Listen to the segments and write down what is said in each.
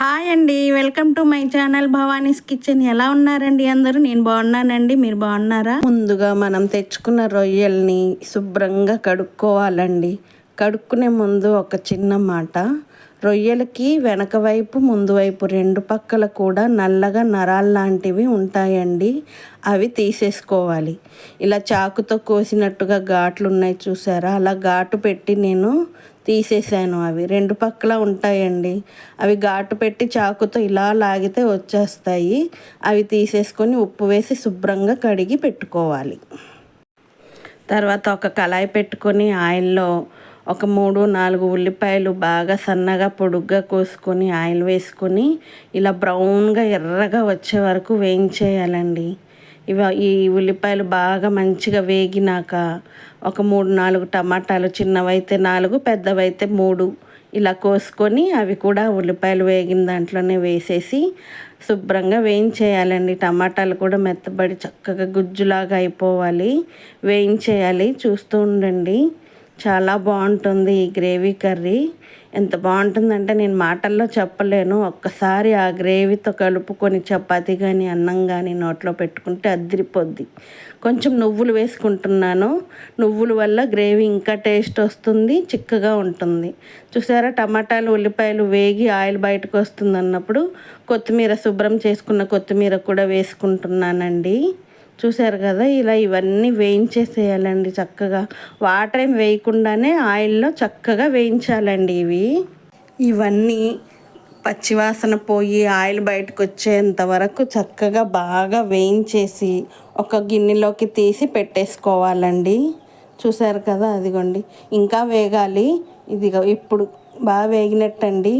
Hi అండి welcome to my channel Bhavani's kitchen. ఎలా ఉన్నారండి అందరూ? నేను బాగున్నానండి మీరు బాగున్నారా? ముందుగా మనం తెచ్చుకున్న రొయ్యల్ని శుభ్రంగా కడుక్కోవాలండి. కడుక్కునే ముందు ఒక చిన్న మాట. రొయ్యలకి వెనక వైపు ముందు వైపు రెండు పక్కల కూడా నల్లగా నరాలు లాంటివి ఉంటాయండి. అవి తీసేసుకోవాలి. ఇలా చాకుతో కోసినట్టుగా ఘాట్లు ఉన్నాయి చూసారా? అలా ఘాటు పెట్టి నేను తీసేసాను అవి. రెండు పక్కల ఉంటాయండి. అవి ఘాటు పెట్టి చాకుతో ఇలా లాగితే వచ్చేస్తాయి. అవి తీసేసుకొని ఉప్పు వేసి శుభ్రంగా కడిగి పెట్టుకోవాలి. తర్వాత ఒక కళాయి పెట్టుకొని ఆయిల్లో ఒక మూడు నాలుగు ఉల్లిపాయలు బాగా సన్నగా పొడుగ్గా కోసుకొని ఆయిల్ వేసుకొని ఇలా బ్రౌన్గా ఎర్రగా వచ్చే వరకు వేయించేయాలండి. ఇవి ఈ ఉల్లిపాయలు బాగా మంచిగా వేగినాక ఒక మూడు నాలుగు టమాటాలు చిన్నవైతే నాలుగు పెద్దవైతే మూడు ఇలా కోసుకొని అవి కూడా ఉల్లిపాయలు వేగిన దాంట్లోనే వేసేసి శుభ్రంగా వేయించేయాలండి. టమాటాలు కూడా మెత్తబడి చక్కగా గుజ్జులాగా అయిపోవాలి. వేయించేయాలి. చూస్తూ ఉండండి. చాలా బాగుంటుంది ఈ గ్రేవీ కర్రీ. ఎంత బాగుంటుందంటే నేను మాటల్లో చెప్పలేను. ఒక్కసారి ఆ గ్రేవీతో కలుపుకొని చపాతి కానీ అన్నం కానీ నోట్లో పెట్టుకుంటే అదిరిపోద్ది. కొంచెం నువ్వులు వేసుకుంటున్నాను. నువ్వుల వల్ల గ్రేవీ ఇంకా టేస్ట్ వస్తుంది చిక్కగా ఉంటుంది. చూసారా? టమాటాలు ఉల్లిపాయలు వేగి ఆయిల్ బయటకు వస్తుంది అన్నప్పుడు కొత్తిమీర శుభ్రం చేసుకున్న కొత్తిమీర కూడా వేసుకుంటున్నానండి. చూసారు కదా ఇలా ఇవన్నీ వేయించేసేయాలండి చక్కగా. వాటర్ ఏం వేయకుండానే ఆయిల్లో చక్కగా వేయించాలండి ఇవి. ఇవన్నీ పచ్చివాసన పోయి ఆయిల్ బయటకు వచ్చేంత వరకు చక్కగా బాగా వేయించేసి ఒక గిన్నెలోకి తీసి పెట్టేసుకోవాలండి. చూసారు కదా అదిగోండి. ఇంకా వేగాలి. ఇదిగో ఇప్పుడు బాగా వేగినట్టండి.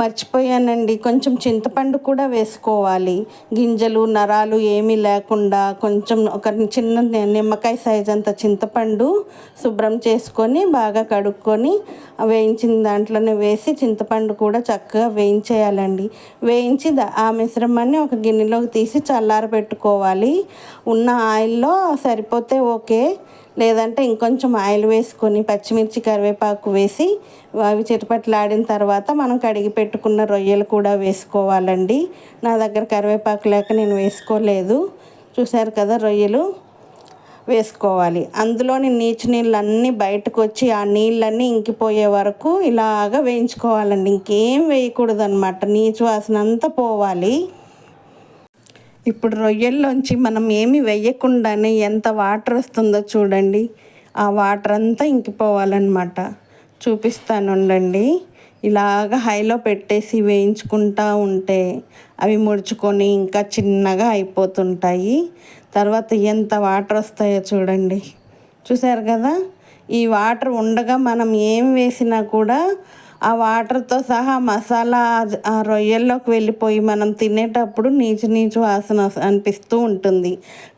మర్చిపోయానండి. కొంచెం చింతపండు కూడా వేసుకోవాలి. గింజలు నరాలు ఏమీ లేకుండా కొంచెం ఒక చిన్న నిమ్మకాయ సైజ్ అంత చింతపండు శుభ్రం చేసుకొని బాగా కడుక్కొని వేయించిన దాంట్లోనే వేసి చింతపండు కూడా చక్కగా వేయించేయాలండి. వేయించి ఆ మిశ్రమాన్ని ఒక గిన్నెలోకి తీసి చల్లార పెట్టుకోవాలి. ఉన్న ఆయిల్లో సరిపోతే ఓకే. లేదంటే ఇంకొంచెం ఆయిల్ వేసుకొని పచ్చిమిర్చి కరివేపాకు వేసి అవి చిటపట్లాడిన తర్వాత మనం కడిగి పెట్టుకున్న రొయ్యలు కూడా వేసుకోవాలండి. నా దగ్గర కరివేపాకు లేక నేను వేసుకోలేదు. చూశారు కదా రొయ్యలు? వేసుకోవాలి. అందులోని నీచు నీళ్ళన్నీ బయటకు వచ్చి ఆ నీళ్ళన్నీ ఇంకిపోయే వరకు ఇలాగ వేయించుకోవాలండి. ఇంకేం వేయకూడదు అనమాట నీచు వాసన అంతా పోవాలి. ఇప్పుడు రొయ్యల్లోంచి మనం ఏమి వేయకుండానే ఎంత వాటర్ వస్తుందో చూడండి. ఆ వాటర్ అంతా ఇంకిపోవాలన్నమాట. చూపిస్తాను ఉండండి ఇలాగ హైలో పెట్టేసి వేయించుకుంటూ ఉంటే అవి ముడుచుకొని ఇంకా చిన్నగా అయిపోతుంటాయి. తర్వాత ఎంత వాటర్ వస్తాయో చూడండి. చూసారు కదా? ఈ వాటర్ ఉండగా మనం ఏం వేసినా కూడా ఆ వాటర్తో సహా మసాలా ఆ రొయ్యల్లోకి వెళ్ళిపోయి మనం తినేటప్పుడు నీచు నీచు వాసన అనిపిస్తూ ఉంటుంది.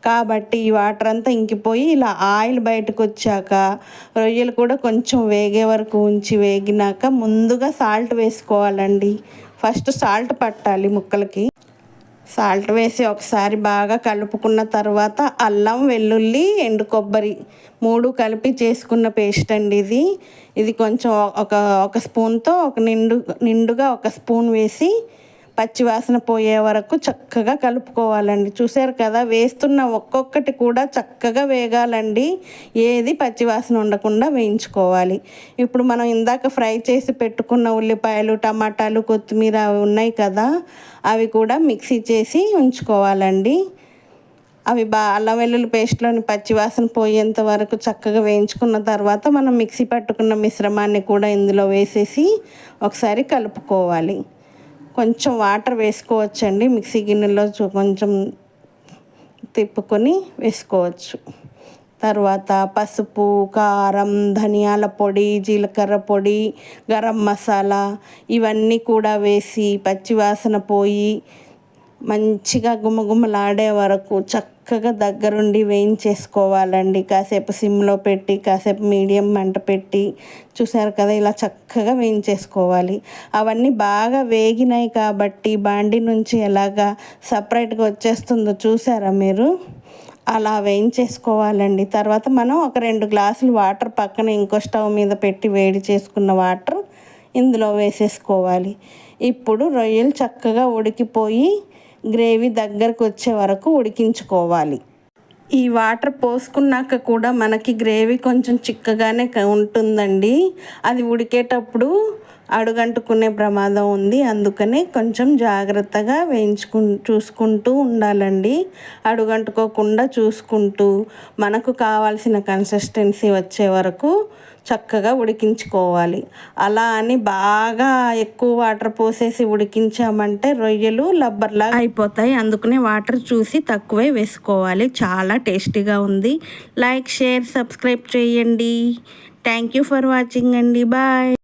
కాబట్టి ఈ వాటర్ అంతా ఇంకిపోయి ఇలా ఆయిల్ బయటకు వచ్చాక రొయ్యలు కూడా కొంచెం వేగే వరకు ఉంచి వేగినాక ముందుగా సాల్ట్ వేసుకోవాలండి. ఫస్ట్ సాల్ట్ పట్టాలి ముక్కలకి. సాల్ట్ వేసి ఒకసారి బాగా కలుపుకున్న తర్వాత అల్లం వెల్లుల్లి ఎండు కొబ్బరి మూడు కలిపి చేసుకున్న పేస్ట్ అండి ఇది. ఇది కొంచెం ఒక ఒక స్పూన్తో ఒక నిండు నిండుగా ఒక స్పూన్ వేసి పచ్చివాసన పోయే వరకు చక్కగా కలుపుకోవాలండి. చూసారు కదా వేస్తున్న ఒక్కొక్కటి కూడా చక్కగా వేగాలండి. ఏది పచ్చివాసన ఉండకుండా వేయించుకోవాలి. ఇప్పుడు మనం ఇందాక ఫ్రై చేసి పెట్టుకున్న ఉల్లిపాయలు టమాటాలు కొత్తిమీర అవి ఉన్నాయి కదా అవి కూడా మిక్సీ చేసి ఉంచుకోవాలండి. అవి బా అల్లం వెల్లుల్లి పేస్ట్లోని పచ్చివాసన పోయేంత వరకు చక్కగా వేయించుకున్న తర్వాత మనం మిక్సీ పట్టుకున్న మిశ్రమాన్ని కూడా ఇందులో వేసేసి ఒకసారి కలుపుకోవాలి. కొంచెం వాటర్ వేసుకోవచ్చండి. మిక్సీ గిన్నెలో కొంచెం తిప్పుకొని వేసుకోవచ్చు. తర్వాత పసుపు కారం ధనియాల పొడి జీలకర్ర పొడి గరం మసాలా ఇవన్నీ కూడా వేసి పచ్చివాసన పోయి మంచిగా గుమగుమలాడే వరకు చక్క చక్కగా దగ్గరుండి వేయించేసుకోవాలండి. కాసేపు సిమ్లో పెట్టి కాసేపు మీడియం మంట పెట్టి చూసారు కదా ఇలా చక్కగా వేయించేసుకోవాలి. అవన్నీ బాగా వేగినాయి కాబట్టి బాండి నుంచి ఎలాగా సపరేట్గా వచ్చేస్తుందో చూసారా మీరు? అలా వేయించేసుకోవాలండి. తర్వాత మనం ఒక రెండు గ్లాసులు వాటర్ పక్కన ఇంకో స్టవ్ మీద పెట్టి వేడి చేసుకున్న వాటర్ ఇందులో వేసేసుకోవాలి. ఇప్పుడు రొయ్యలు చక్కగా ఉడికిపోయి గ్రేవీ దగ్గరకు వచ్చే వరకు ఉడికించుకోవాలి. ఈ వాటర్ పోసుకున్నాక కూడా మనకి గ్రేవీ కొంచెం చిక్కగానే ఉంటుందండి. అది ఉడికేటప్పుడు అడుగంటుకునే ప్రమాదం ఉంది. అందుకనే కొంచెం జాగ్రత్తగా వేయించుకు చూసుకుంటూ ఉండాలండి. అడుగంటుకోకుండా చూసుకుంటూ మనకు కావాల్సిన కన్సిస్టెన్సీ వచ్చే వరకు చక్కగా ఉడికించుకోవాలి. అలా అని బాగా ఎక్కువ వాటర్ పోసేసి ఉడికించామంటే రొయ్యలు లబ్బర్లాగా అయిపోతాయి. అందుకనే వాటర్ చూసి తక్కువే వేసుకోవాలి. చాలా టేస్టీగా ఉంది. లైక్ షేర్ సబ్స్క్రైబ్ చేయండి. థ్యాంక్ యూ ఫర్ వాచింగ్ అండి. బాయ్.